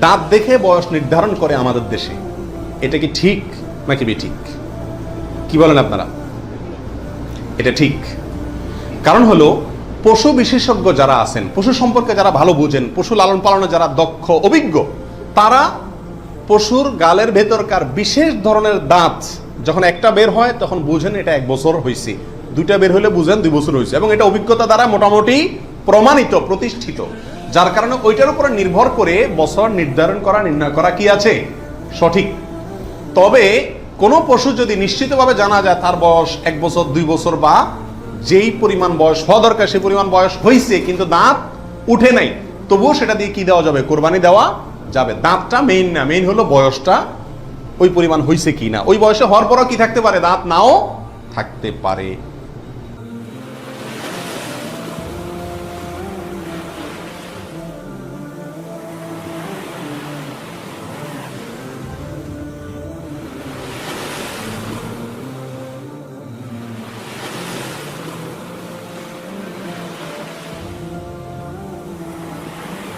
দাঁত দেখে বয়স নির্ধারণ করে আমাদের দেশে। এটা কি ঠিক নাকি ঠিক কি বলেন আপনারা? এটা ঠিক। কারণ হলো, পশু বিশেষজ্ঞ যারা আছেন, পশু সম্পর্কে যারা ভালো বুঝেন, পশু লালন পালনে যারা দক্ষ, অভিজ্ঞ, তারা পশুর গালের ভেতরকার বিশেষ ধরনের দাঁত যখন একটা বের হয়, তখন বুঝেন এটা এক বছর হয়েছে দুইটা বের হলে বুঝেন দুই বছর হয়েছে এবং এটা অভিজ্ঞতা দ্বারা মোটামুটি প্রমাণিত, প্রতিষ্ঠিত। যার কারণে ওইটার উপরে নির্ভর করে বছর নির্ধারণ করা, নির্ণয় করা কি আছে? সঠিক। তবে কোনো পশু যদি নিশ্চিতভাবে জানা যায় তার বয়স এক বছর, দুই বছর বা যেই পরিমাণ বয়স, হওয়া দরকার সেই পরিমাণ বয়স হয়েছে কিন্তু দাঁত উঠে নাই, তবুও সেটা দিয়ে কি দেওয়া যাবে? কোরবানি দেওয়া যাবে। দাঁতটা মেইন না মেইন হলো বয়সটা, ওই পরিমাণ হয়েছে কি না? ওই বয়সে হওয়ার পরও কি থাকতে পারে? দাঁত নাও থাকতে পারে।